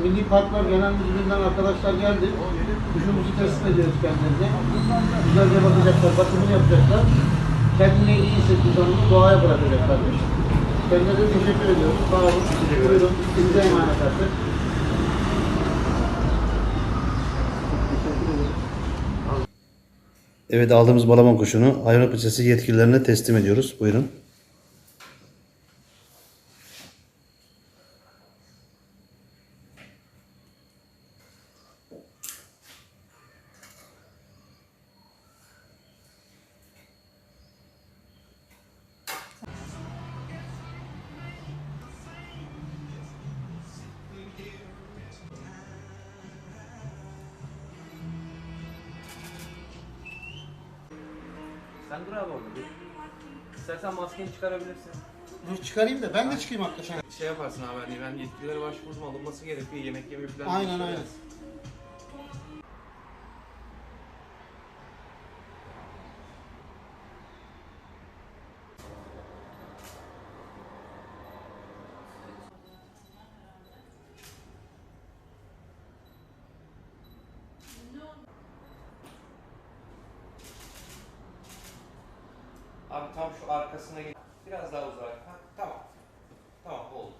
Milli Parklar Genel Müdürlüğü'nden arkadaşlar geldi. Kuşumuzu teslim ediyoruz kendilerine. Güzelce bakacaklar, bakımını yapacaklar. Kendine iyi hissettiği zaman doğaya bırakacaklarmış. Kendilerine teşekkür ediyoruz. Sağ olun. Buyurun. Size emanet artık. Evet aldığımız balaban kuşunu hayvanat bahçesi yetkililerine teslim ediyoruz. Buyurun. Sen dur abi orada dur. İstersen maskeni çıkarabilirsin. Dur çıkarayım da ben de çıkayım hakikaten. Şey yaparsın abi hani ben yetkililere başvurdum alınması gerekiyor yemek yemeyi falan. Aynen aynen. Abi tam şu arkasına gel. Biraz daha uzağa. Ha, tamam. Tamam oldu.